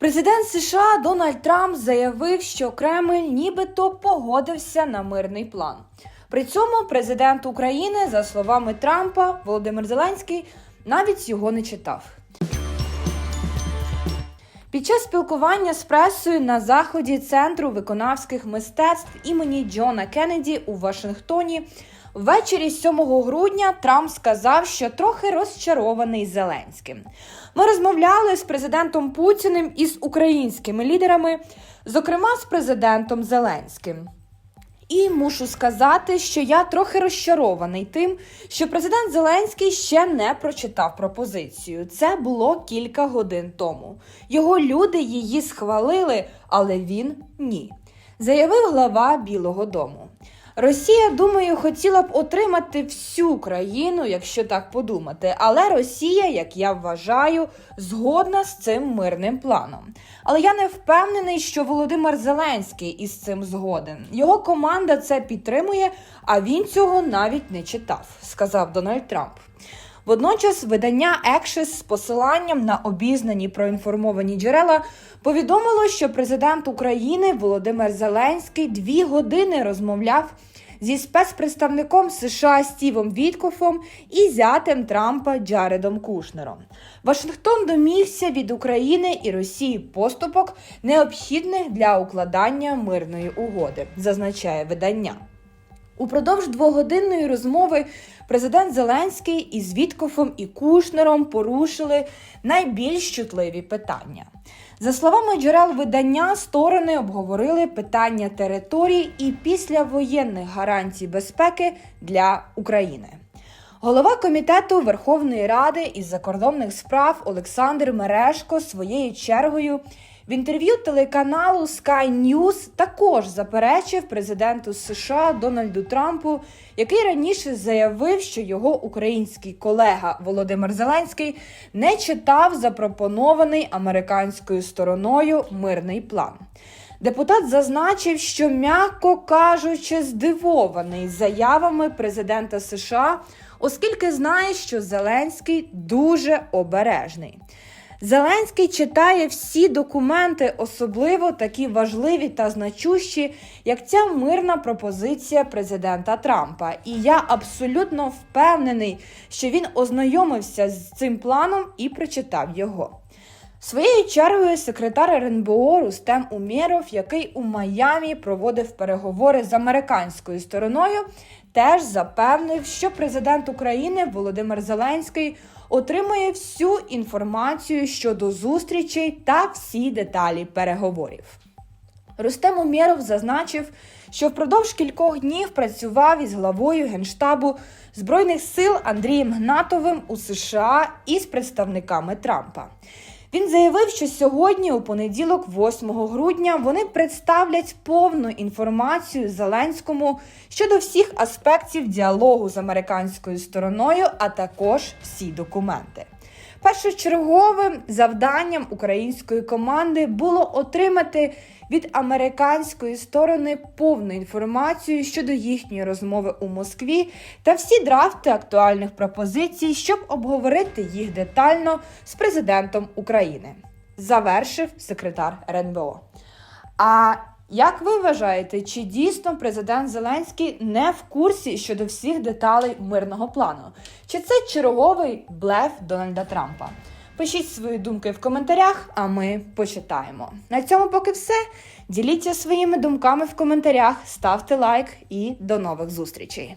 Президент США Дональд Трамп заявив, що Кремль нібито погодився на мирний план. При цьому президент України, за словами Трампа, Володимир Зеленський навіть його не читав. Під час спілкування з пресою на заході Центру виконавських мистецтв імені Джона Кеннеді у Вашингтоні ввечері 7 грудня Трамп сказав, що трохи розчарований Зеленським. Ми розмовляли з президентом Путіним і з українськими лідерами, зокрема з президентом Зеленським. І мушу сказати, що я трохи розчарований тим, що президент Зеленський ще не прочитав пропозицію. Це було кілька годин тому. Його люди її схвалили, але він ні. Заявив глава Білого Дому. Росія, думаю, хотіла б отримати всю країну, якщо так подумати. Але Росія, як я вважаю, згодна з цим мирним планом. Але я не впевнений, що Володимир Зеленський із цим згоден. Його команда це підтримує, а він цього навіть не читав, сказав Дональд Трамп. Водночас видання Екшес з посиланням на обізнані проінформовані джерела повідомило, що президент України Володимир Зеленський дві години розмовляв зі спецпредставником США Стівом Віткофом і зятем Трампа Джаредом Кушнером. Вашингтон домігся від України і Росії поступок, необхідних для укладання мирної угоди, зазначає видання. Упродовж двогодинної розмови президент Зеленський із Віткофом і Кушнером порушили найбільш чутливі питання. За словами джерел видання, сторони обговорили питання територій і післявоєнних гарантій безпеки для України. Голова комітету Верховної Ради із закордонних справ Олександр Мерешко своєю чергою в інтерв'ю телеканалу Sky News також заперечив президенту США Дональду Трампу, який раніше заявив, що його український колега Володимир Зеленський не читав запропонований американською стороною мирний план. Депутат зазначив, що, м'яко кажучи, здивований заявами президента США, оскільки знає, що Зеленський дуже обережний. Зеленський читає всі документи, особливо такі важливі та значущі, як ця мирна пропозиція президента Трампа. І я абсолютно впевнений, що він ознайомився з цим планом і прочитав його. Своєю чергою секретар РНБО Рустем Умєров, який у Майамі проводив переговори з американською стороною, теж запевнив, що президент України Володимир Зеленський отримує всю інформацію щодо зустрічей та всі деталі переговорів. Рустем Умєров зазначив, що впродовж кількох днів працював із главою Генштабу Збройних сил Андрієм Гнатовим у США і з представниками Трампа. Він заявив, що сьогодні, у понеділок, 8 грудня, вони представлять повну інформацію Зеленському щодо всіх аспектів діалогу з американською стороною, а також всі документи. Першочерговим завданням української команди було отримати від американської сторони повну інформацію щодо їхньої розмови у Москві та всі драфти актуальних пропозицій, щоб обговорити їх детально з президентом України. Завершив секретар РНБО. А як ви вважаєте, чи дійсно президент Зеленський не в курсі щодо всіх деталей мирного плану? Чи це черговий блеф Дональда Трампа? Пишіть свої думки в коментарях, а ми почитаємо. На цьому поки все. Діліться своїми думками в коментарях, ставте лайк і до нових зустрічей.